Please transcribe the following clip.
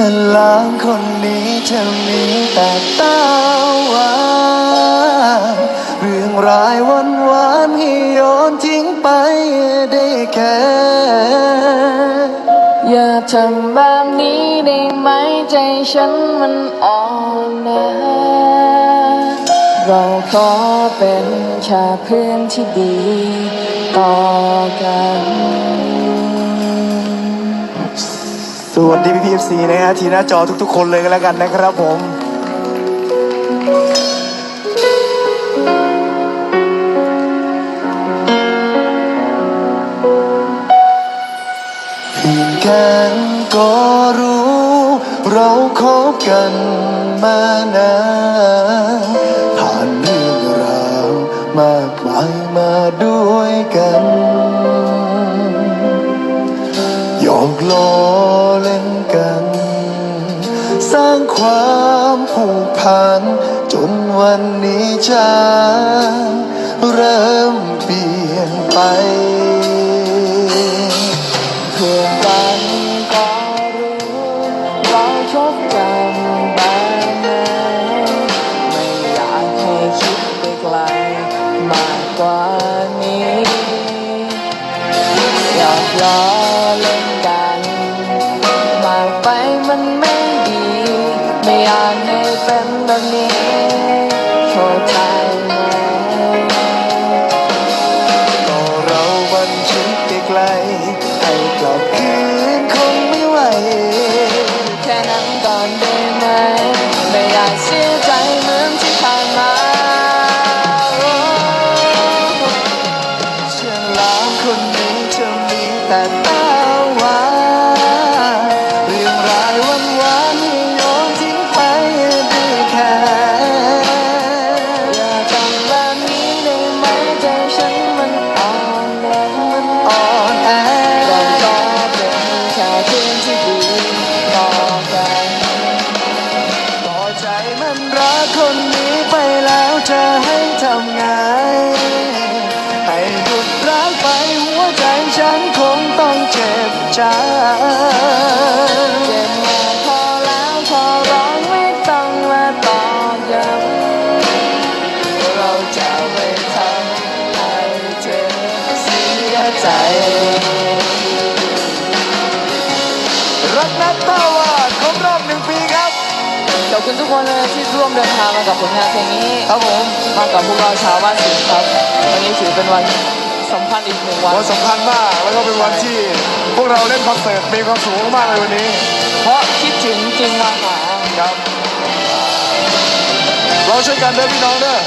อนล้างคนนี้จะมีแต่ตาหวานเรื่องรายวันหวานๆให้โยนทิ้งไปได้แค่ อย่าทำแบบนี้ได้ไหมใจฉันมันอ่อนนะเราขอเป็นแค่เพื่อนที่ดีต่อกัน สวัสดีพี่พีเอฟซีนะฮะทีหน้าจอทุกๆ คนเลยก็แล้วกันนะครับผมเพียงแค่ก็รู้ เราคบกันมานานผ่านเรื่องราวมากมายมาด้วยกัน หยอกล้อนางความผูกพัน จนวันนี้ฉันเริ่มเปลี่ยนไปเพื่อนกันก็รู้เราชอบกันแบบไหนไม่อยากให้คิดไปไกลมากกว่านี้อยากล้อเล่นกันมากไปมันไม่ดี ไม่อยากให้เป็นแบบนี้เข้าใจไหมก็เรามันชิดไกลให้กลับคืนคงไม่ไหว แค่นั้นก่อนได้ไหมไม่อยากเสียใจเหมือนที่ผ่านมาเชื่อล้างคนนี้จะมีแต่ ได้ไหมใจฉันมันอ่อนแออ่อนแอเราก็เป็นแค่เพื่อนที่ดีต่อกันต่อใจมันรักคนนี้ไปแล้วจะให้ทำไง ให้หยุดรักไปหัวใจฉันคงต้องเจ็บใจ รักนักต้าวาดครบรอบหนึ่งปีครับ ขอบคุณทุกคนเลยที่ร่วมเดินทางมากับผลงานเพลงนี้ครับผมมากับพวกเราชาวบ้านสิงห์ครับ วันนี้ถือเป็นวันสำคัญอีกหนึ่งวันวันสำคัญมากแล้วก็เป็นวันที่ พวกเราเล่นคอนเสิร์ตมีความสุขมากๆเลยวันนี้ เพราะคิดถึงจริงมาหาครับ เราช่วยกันเด้อพี่น้องเด้อ